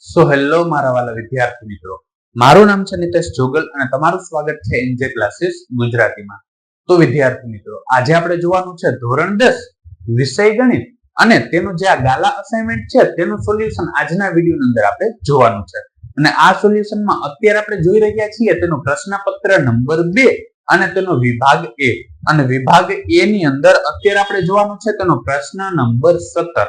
So hello મારા વાલા વિદ્યાર્થી મિત્રો. મારું નામ છે નિતેશ જોગલ અને તમારું સ્વાગત છે એનજે ક્લાસીસ ગુજરાતીમાં. તો વિદ્યાર્થી મિત્રો, આજે આપણે જોવાનું છે ધોરણ દસ, વિષય ગણિત. અને તેનું જે આ ગાલા અસાઇનમેન્ટ છે, તેનું સોલ્યુશન આજના વીડિયો અંદર આપણે જોવાનું છે. અને આ સોલ્યુશનમાં અત્યારે આપણે જોઈ રહ્યા છીએ તેનું પ્રશ્નપત્ર નંબર બે અને તેનો વિભાગ એ. અને વિભાગ એ ની અંદર અત્યારે આપણે જોવાનું છે તેનો પ્રશ્ન નંબર સત્તર.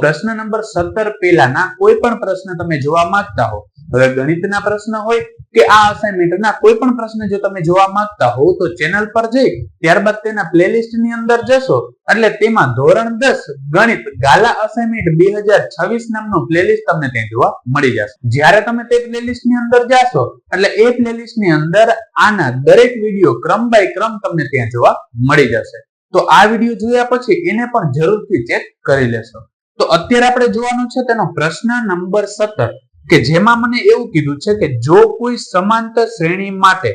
પ્રશ્ન નંબર સત્તર પેલાના કોઈ પણ પ્રશ્ન તમે જોવા માંગતા હો. હવે ગણિતના પ્રશ્ન હોય કે આ અસાઇનમેન્ટના કોઈ પણ પ્રશ્ન જો તમે જોવા માંગતા હો તો ચેનલ પર જઈ, ત્યારબાદ તેના પ્લેલિસ્ટની અંદર જશો. એટલે તેમાં ધોરણ દસ, ગણિત, ગાલા અસાઇનમેન્ટ બે હજાર છવ્વીસ નામનું પ્લેલિસ્ટ તમને ત્યાં જોવા મળી જશે. જ્યારે તમે તે પ્લેલિસ્ટની અંદર જાશો, એટલે એ પ્લેલિસ્ટની અંદર આના દરેક વીડિયો ક્રમ બાય ક્રમ તમને ત્યાં જોવા મળી જશે. તો આ વીડિયો જોયા પછી એને પણ જરૂરથી ચેક કરી લેશો. તો અત્યારે આપણે જોવાનું છે તેનો પ્રશ્ન નંબર સત્તર, કે જેમાં મને એવું કીધું છે કે જો કોઈ સમાંતર શ્રેણી માટે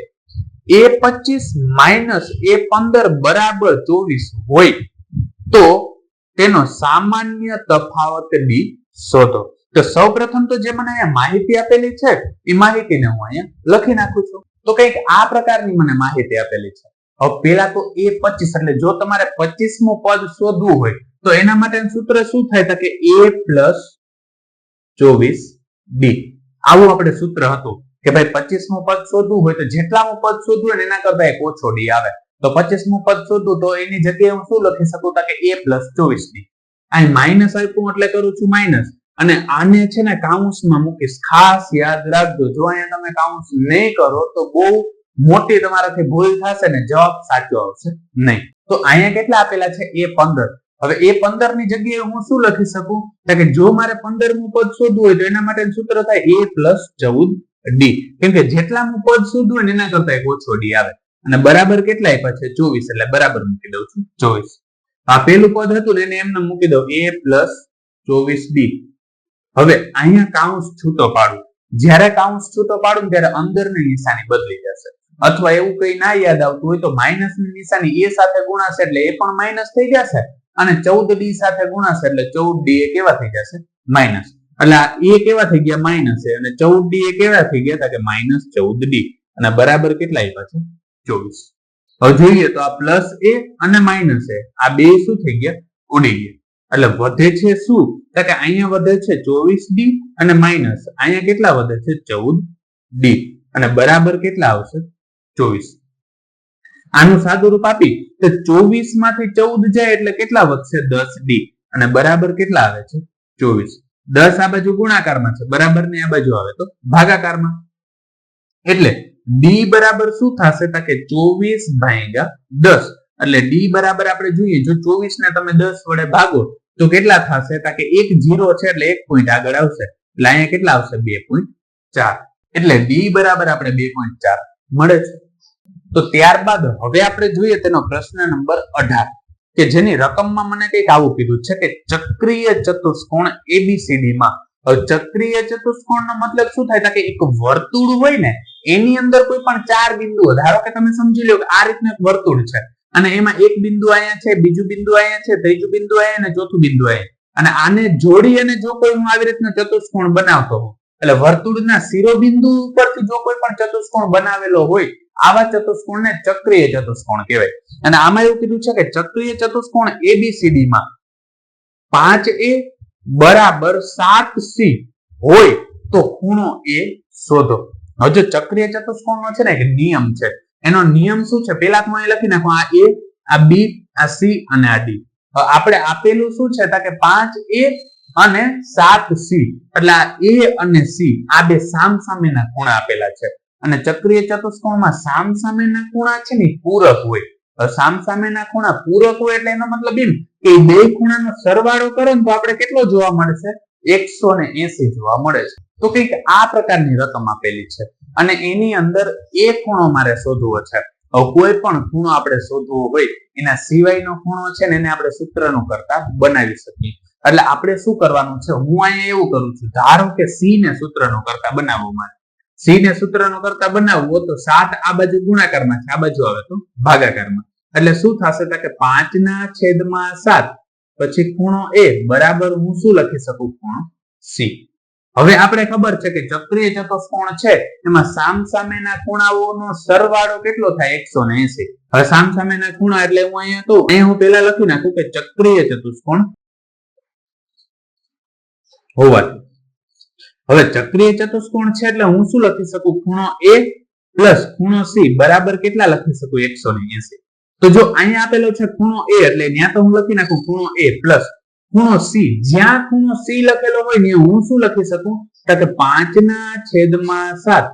એ પચીસ માઇનસ એ પંદર બરાબર ચોવીસ હોય, તો તેનો સામાન્ય તફાવત બી શોધો. તો સૌ પ્રથમ તો જે મને અહીંયા માહિતી આપેલી છે, એ માહિતીને હું અહીંયા લખી નાખું છું. તો કંઈક આ પ્રકારની મને માહિતી આપેલી છે. હવે પેલા તો એ પચીસ, એટલે જો તમારે પચીસમું પદ શોધવું હોય તો એના માટેનું સૂત્ર શું થાય તો કે એ પ્લસ ચોવીસ ડી આવું આપણે સૂત્ર હતું કે ભાઈ પચીસમું પદ શોધવું હોય તો જેટલામું પદ શોધવું હોય એના કરતા એક ઓછો ડી આવે. તો પચીસમું પદ શોધવું તો એની જગ્યાએ હું શું લખી શકું કે એ પ્લસ ચોવીસ ડી અહીં માઇનસ આપ્યું એટલે કરું છું માઇનસ અને આને છે ને કાઉન્સમાં મૂકીશ. ખાસ યાદ રાખજો, જો અહીંયા તમે કાઉન્સ નહીં કરો તો બહુ મોટી તમારાથી ભૂલ થશે ને જવાબ સાચો આવશે નહીં. તો અહીંયા કેટલા આપેલા છે? એ પંદર. હવે એ પંદરની જગ્યાએ હું શું લખી શકું? કે જો મારે પંદરમું પદ શોધવું હોય તો એના માટે સૂત્ર થાય એ પ્લસ ચૌદ ડી કેમ કે જેટલામું પદ શોધવું હોય એના કરતા એક ઓછો ડી આવે. અને બરાબર કેટલા આપ્યા છે? ચોવીસ. એટલે બરાબર મૂકી દઉં છું. ચોવીસ. આ પેલું પદ હતું ને એને એમને મૂકી દઉં. એ પ્લસ ચોવીસ ડી હવે અહીંયા કાઉન્સ છૂટો પાડું. જ્યારે કાઉન્સ છૂટો પાડું ત્યારે અંદરની નિશાની બદલી જશે. અથવા એવું કઈ ના યાદ આવતું હોય તો માઇનસની નિશાની એ સાથે ગુણાશે એટલે એ પણ માઇનસ થઈ જશે. અને ચૌદ ડી સાથે ગુણાશે એટલે ચૌદ ડી એ કેવા થઈ જશે? માઇનસ. એટલે આ એ કેવા થઈ ગયા? માઇનસ છે. અને ચૌદ ડી એ કેવા થઈ ગયા? કે માઇનસ ચૌદ ડી. અને બરાબર કેટલા આવ્યા છે? ચોવીસ. હવે જોઈએ તો આ પ્લસ એ અને માઇનસ એ, આ બે શું થઈ ગયા? ઉડી ગયા. એટલે વધે છે શું? તો કે અહીંયા વધે છે ચોવીસ ડી અને માઇનસ. અહીંયા કેટલા વધે છે? ચૌદ ડી. અને બરાબર કેટલા આવશે? ચોવીસ. આનું સાદું આપી તો ચોવીસમાંથી ચૌદ જાય એટલે કેટલા વધશે દસ ડી. અને બરાબર કેટલા આવે છે? ચોવીસ. દસ આ બાજુ ગુણાકારમાં છે. બરાબર ને આ બાજુ આવે તો ભાગાકારમાં. એટલે ડી બરાબર શું થશે? તો કે ચોવીસ ભાગ્યા દસ. એટલે ડી બરાબર આપણે જોઈએ, જો ચોવીસ ને તમે દસ વડે ભાગો, તો કેટલા થશે? તો કે એક જીરો છે એટલે એક પોઈન્ટ આગળ આવશે. એટલે અહીંયા કેટલા આવશે? બે પોઈન્ટ ચાર. એટલે ડી બરાબર આપણે બે પોઈન્ટ ચાર મળે છે. તો ત્યારબાદ હવે આપણે જોઈએ તેનો પ્રશ્ન નંબર અઢાર, કે જેની રકમમાં મને કંઈક આવું કીધું છે કે ચક્રીય ચતુષ્કોણ એબીસીડી માં. હવે ચક્રીય ચતુષ્કોણ નો મતલબ શું થાય? કે એક વર્તુળ હોય ને, એની અંદર કોઈ પણ ચાર બિંદુઓ ધારો કે તમે સમજી લો કે આ રીતનું એક વર્તુળ છે, અને એમાં એક બિંદુ અહીંયા છે, બીજું બિંદુ અહીંયા છે, ત્રીજું બિંદુ અહીંયા અને ચોથું બિંદુ અહીંયા. અને આને જોડી અને જો કોઈ હું આવી રીતના ચતુષ્કોણ બનાવતો હોઉં, એટલે વર્તુળના શિરોબિંદુ ઉપરથી જો કોઈ પણ ચતુષ્કોણ બનાવેલો હોય આવા ચતુષ્કોણને ચક્રીય ચતુષ્કોણ કહેવાય. અને આમાં એવું કીધું છે કે ચક્રીય ચતુષ્કોણ એબીસીડી માં પાંચ એ બરાબર સાત સી હોય તો ખૂણો એ શોધો. હવે જો ચક્રીય ચતુષ્કોણનો છે ને એક નિયમ છે. એનો નિયમ શું છે? પેલા અહીં લખી નાખો, આ એ આ બી આ સી અને આ ડી આપણે આપેલું શું છે? કે પાંચ એ અને સાત સી એટલે આ એ અને સી આ બે સામ સામેના ખૂણા આપેલા છે. અને ચક્રીય ચતુષ્કોણમાં સામ સામેના ખૂણા છે ને પૂરક હોય. સામ સામેના ખૂણા પૂરક હોય એટલે એનો મતલબ એમ કે બે ખૂણાનો સરવાળો કરો ને તો આપણે કેટલો જોવા મળશે એકસો ને એસી જોવા મળે છે. તો કંઈક આ પ્રકારની રકમ આપેલી છે. અને એની અંદર એ ખૂણો મારે શોધવો છે. કોઈ પણ ખૂણો આપણે શોધવો હોય, એના સિવાયનો ખૂણો છે ને એને આપણે સૂત્રનું કરતા બનાવી શકીએ. એટલે આપણે શું કરવાનું છે? હું અહીંયા એવું કરું છું. ધારો કે સી ને સૂત્રનું કરતા બનાવવું મારે. સી ને સૂત્રનું કરતા બનાવવો તો સાત આ બાજુ ગુણાકારમાં છે. આ બાજુ આવે તો ભાગાકારમાં. એટલે શું થશે? કે પાંચ ના છેદમાં સાત પછી ખૂણો એ બરાબર હું શું લખી શકું? ખૂણો સી. હવે આપણે ખબર છે કે ચક્રીય ચતુષ્કોણ છે. એમાં સામસામેના ખૂણાઓનો સરવાળો કેટલો થાય? એકસો ને એસી. હવે સામસામેના ખૂણા એટલે હું અહીંયા તો અહીંયા હું પેલા લખી નાખું કે ચક્રીય ચતુષ્કોણ હોવાથી. હવે ચક્રીય ચતુષ્કોણ છે એટલે હું શું લખી શકું? ખૂણો એ પ્લસ ખૂણો સી બરાબર કેટલા લખી શકું? એકસો ને એસી. તો જો અહીંયા આપેલો છે ખૂણો એ એટલે ત્યાં તો હું લખી નાખું ખૂણો એ પ્લસ ખૂણો સી જ્યાં ખૂણો સી લખેલો હોય ને હું શું લખી શકું? પાંચ ના છેદમાં સાત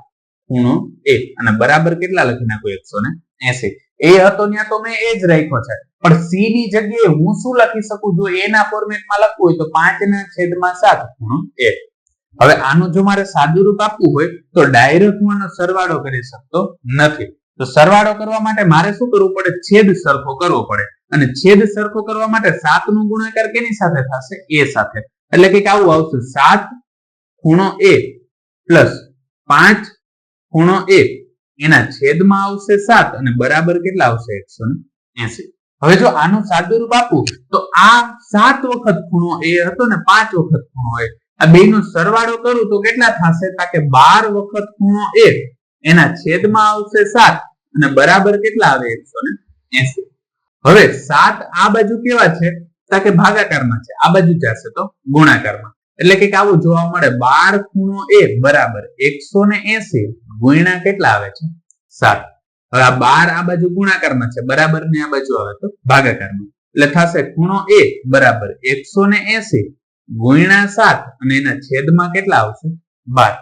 ખૂણો એ અને બરાબર કેટલા લખી નાખું? એકસો ને એસી. એ હતો ત્યાં તો મેં એ જ રાખ્યો છે. પણ સી ની જગ્યાએ હું શું લખી શકું? જો એના ફોર્મેટમાં લખવું હોય તો પાંચ ના છેદમાં સાત ખૂણો એ હવે આનું જો મારે સાદું રૂપ આપવું હોય, તો ડાયરેક્ટ હું આનો સરવાળો કરી શકતો નથી. તો સરવાળો કરવા માટે મારે શું કરવું પડે? છેદ સરખો કરવો પડે. અને છેદ સરખો કરવા માટે સાત નો ગુણાકાર કેની સાથે થશે? એ સાથે. એટલે કે આવું આવશે. સાત ખૂણો એ પ્લસ પાંચ ખૂણો એ એના છેદમાં આવશે સાત અને બરાબર કેટલા આવશે? એકસો એસી. હવે જો આનું સાદું રૂપ આપું, તો આ સાત વખત ખૂણો એ હતો ને પાંચ વખત ખૂણો એ. આ બે નો સરવાળો કરું તો કેટલા થશે? કે બાર વખત ખૂણો એક, એના છેદમાં આવશે સાત, અને બરાબર કેટલા આવે? એકસો ને એસી. હવે સાત આ બાજુ કેવા છે? કે ભાગાકારમાં છે. આ બાજુ જશે તો ગુણાકારમાં. એટલે કે આવું જોવા મળે. બાર ખૂણો એ બરાબર એકસો ને એસી, ગુણ્યા કેટલા આવે છે? સાત. હવે આ બાર આ બાજુ ગુણાકારમાં છે. બરાબર ને આ બાજુ આવે તો ભાગાકારમાં. એટલે થશે ખૂણો એ બરાબર એકસો ને એસી ગુણ્યા સાત અને એના છેદમાં કેટલા આવશે? બાર.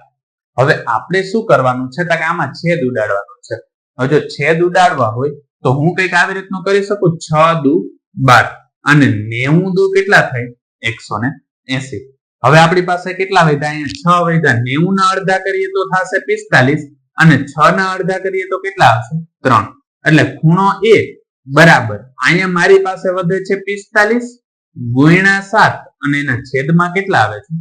હવે આપણે શું કરવાનું છે? તો કે આમાં છેદ ઉડાડવાનો છે. હવે જો છેદ ઉડાડવા હોય, તો હું કંઈક આવી રીતનું કરી શકું? છ દુ બાર. અને નેવું દુ કેટલા થાય? એકસો ને એસી. હવે આપણી પાસે કેટલા વધ્યા? અહીંયા છ વધ્યા. નેવું ના અડધા કરીએ તો થશે પિસ્તાલીસ. અને છ ના અડધા કરીએ તો કેટલા આવશે? ત્રણ. એટલે ખૂણો એ બરાબર. અહીંયા મારી પાસે વધે છે પિસ્તાલીસ ગુણ્યા સાત. અને એના છેદમાં કેટલા આવે છે?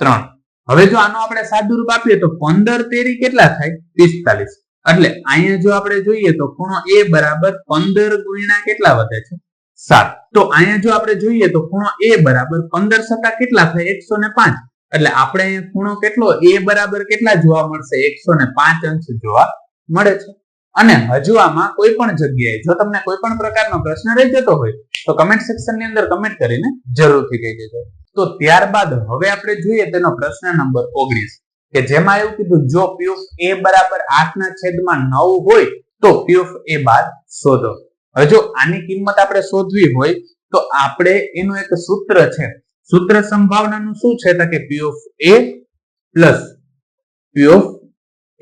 ત્રણ. હવે જો આનો આપણે સાદું રૂપ આપીએ તો પંદર તેરી કેટલા થાય? પિસ્તાલીસ. એટલે અહીંયા જો આપણે જોઈએ તો ખૂણો એ બરાબર પંદર ગુણ્યા કેટલા વધે છે? સાત. તો અહીંયા જો આપણે જોઈએ તો ખૂણો એ બરાબર પંદર સત્તા કેટલા થાય? એકસો ને પાંચ. એટલે આપણે અહીંયા ખૂણો કેટલો? એ બરાબર કેટલા જોવા મળશે? એકસો ને પાંચ અંશ જોવા મળે છે. અને હજુ આમાં કોઈ પણ જગ્યાએ જો તમને કોઈ પણ પ્રકારનો પ્રશ્ન રહી જતો હોય, તો કમેન્ટ સેક્શનની અંદર કમેન્ટ કરીને જરૂરથી કહી દેજો. તો ત્યારબાદ હવે આપણે જોઈએ તેનો પ્રશ્ન નંબર ઓગણીસ, કે જેમાં એવું કીધું, જો પ્યુફ એ બરાબર આઠ ના છેદમાં નવ હોય, તો પ્યુફ એ બાદ શોધો. હજુ આની કિંમત આપણે શોધવી હોય, તો આપણે એનું એક સૂત્ર છે. સૂત્ર સંભાવનાનું શું છે? તો કે પીઓફ એ પ્લસ પીઓફ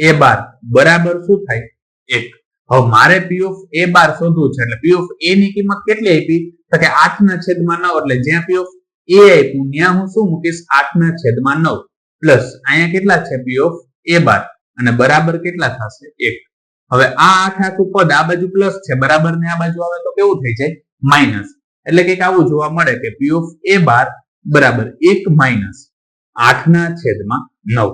એ બાર બરાબર શું થાય? એક. હવે મારે પીઓફ એ બાર શોધવું છે, એટલે પીઓફ એ ની કિંમત કેટલી આપી? તો કે આઠ ના છેદમાં નવ. એટલે જ્યાં પીઓફ એ આપ્યું, ત્યાં હું શું મૂકીશ? આઠ ના છેદમાં નવ. પ્લસ અહીંયા કેટલા છે પીઓફ એ બાર? અને બરાબર કેટલા થશે? એક. હવે આ આઠ આખું પદ આ બાજુ પ્લસ છે, બરાબર ને આ બાજુ આવે તો કેવું થઈ જાય? માઇનસ એટલે કે આવું જોવા મળે કે પીઓફ એ બાર બરાબર એક માઇનસ આઠ ના છેદમાં નવ.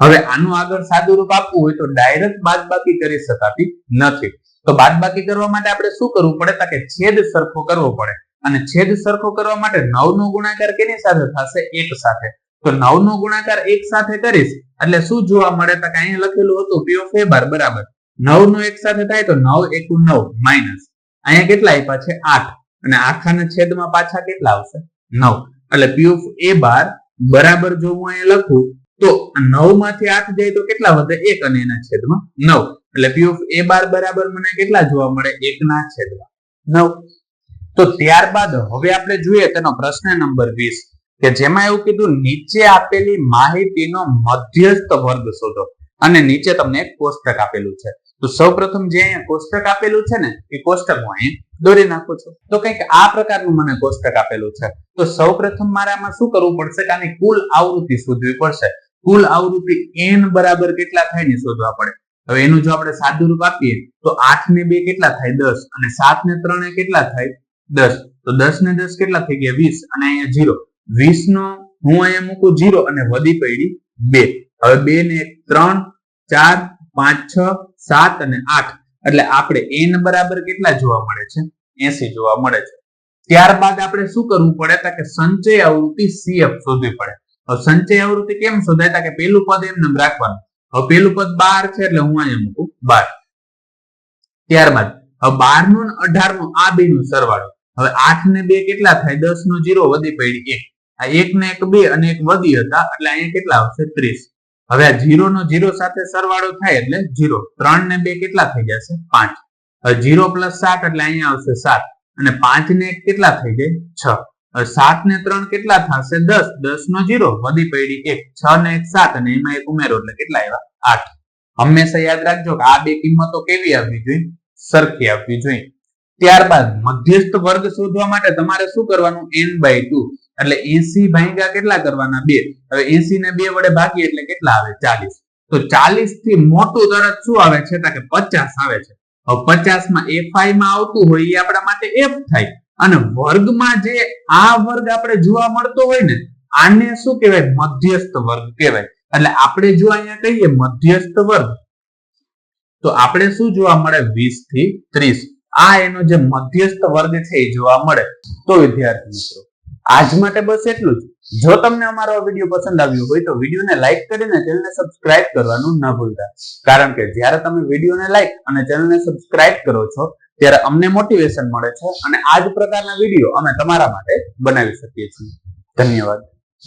હવે આનું આગળ સાદું રૂપ આપવું હોય તો ડાયરેક્ટ બાદબાકી કરી શકાતી નથી. તો બાદબાકી કરવા માટે આપણે શું કરવું પડે? તો કે છેદ સરખો કરવો પડે. અને છેદ સરખો કરવા માટે નવ નો ગુણાકાર કેની સાથે થશે? એક સાથે. તો નવ નો ગુણાકાર એક સાથે કરીશ, એટલે શું જોવા મળે? તો કે અહીંયા લખેલું હતું પી ઓફ એ બાર બરાબર. નવ નો એક સાથે થાય તો નવ એકુ નવ માઇનસ અહીંયા કેટલા આપ્યા છે? આઠ. અને આખાના છેદમાં પાછા કેટલા આવશે? નવ. એટલે પી ઓફ એ બાર બરાબર જો હું અહીંયા લખું તો નવમાંથી આઠ જાય તો કેટલા વધે? એક અને એના છેદમાં નવ. એટલે પી ઓફ એ બાર બરાબર મને કેટલા જોવા મળે? એક ના છેદમાં નવ. તો ત્યારબાદ હવે આપણે જોઈએ તેનો પ્રશ્ન નંબર વીસ, કે જેમાં એવું કીધું, નીચે આપેલી માહિતીનો મધ્યસ્થ વર્ગ શોધો. અને નીચે તમને એક કોષ્ટક આપેલું છે. તો સૌ પ્રથમ જે અહીંયા કોષ્ટક આપેલું છે ને, એ કોષ્ટક હું અહીં દોરી નાખું છું. તો કંઈક આ પ્રકારનું મને કોષ્ટક આપેલું છે. તો સૌ પ્રથમ મારે આમાં શું કરવું પડશે? કે આની કુલ આવૃત્તિ શોધવી પડશે. કુલ આવૃત્તિ એન બરાબર કેટલા થાય ને શોધવા પડે. હવે એનું જો આપણે સાદું રૂપ આપીએ, તો આઠ ને બે કેટલા થાય? દસ. અને સાત ને ત્રણ કેટલા થાય? દસ. તો દસ ને દસ કેટલા થઈ ગયા? વીસ. અને અહીંયા જીરો વીસ નો હું અહીંયા મૂકું જીરો અને વધી પડી બે. હવે બે ને ત્રણ, ચાર, પાંચ, છ, સાત અને આઠ. એટલે આપણે એન બરાબર કેટલા જોવા મળે છે? એસી જોવા મળે છે. ત્યારબાદ આપણે શું કરવું પડે? કે સંચય આવૃત્તિ સીએફ શોધવી પડે. સંચય આવૃત્તિ કેમ શોધાય? કે પેલું પદ એમને રાખવાનું. હવે પેલું પદ બાર છે એટલે હું અહીંયા મૂકું. બાર. ત્યારબાદ, હવે બારનું અઢારનું આ બે નું સરવાળો. હવે આઠ ને બે કેટલા થાય? દસ નો જીરો વધી પડી એક. આ એક ને એક બે અને એક વધી હતા, એટલે અહીંયા કેટલા આવશે? ત્રીસ. હવે આ જીરો નો જીરો સાથે સરવાળો થાય એટલે જીરો. ત્રણ ને બે કેટલા થઈ જશે? પાંચ. જીરો પ્લસ સાત એટલે અહીંયા આવશે સાત. અને પાંચ ને એક કેટલા થઈ જાય? છ. સાત ને ત્રણ કેટલા થશે? દસ. દસ નો જીરો. વધી પડી એક. છ ને એક સાત. અને એમાં એક ઉમેરો. એટલે કેટલા આવ્યા? આઠ. હંમેશા યાદ રાખજો કે આ બે કિંમતો કેવી આવવી જોઈએ? સરખી આપવી જોઈએ. ત્યારબાદ મધ્યસ્થ વર્ગ શોધવા માટે તમારે શું કરવાનું? n by two. એટલે એસી ભાગ્યા કેટલા કરવાના? બે. હવે એસી ને બે વડે ભાગીએ એટલે કેટલા આવે? ચાલીસ. તો ચાલીસથી મોટું તરત શું આવે? છે કે પચાસ આવે છે. હવે પચાસમાં એફઆઈ માં આવતું હોય એ આપણા માટે એફ થાય. અને વર્ગમાં જે આ વર્ગ આપણે જોવા મળતો હોય ને, આને શું કહેવાય? મધ્યસ્થ વર્ગ કહેવાય. એટલે આપણે જો અહીંયા કહીએ મધ્યસ્થ વર્ગ, તો આપણે શું જોવા મળે? વીસથી ત્રીસ. આ એનો જે મધ્યસ્થ વર્ગ છે એ જોવા મળે. તો વિદ્યાર્થી મિત્રો, આજ માટે બસ એટલું જ. જો તમને અમારો વીડિયો પસંદ આવ્યો હોય તો વિડીયોને લાઈક કરીને ચેનલને સબસ્ક્રાઇબ કરવાનું ન ભૂલતા. કારણ કે જ્યારે તમે વિડીયોને લાઈક અને ચેનલને સબસ્ક્રાઇબ કરો છો ત્યારે અમને મોટિવેશન મળે છે અને આ જ પ્રકારના વીડિયો અમે તમારા માટે બનાવી શકીએ છીએ. ધન્યવાદ.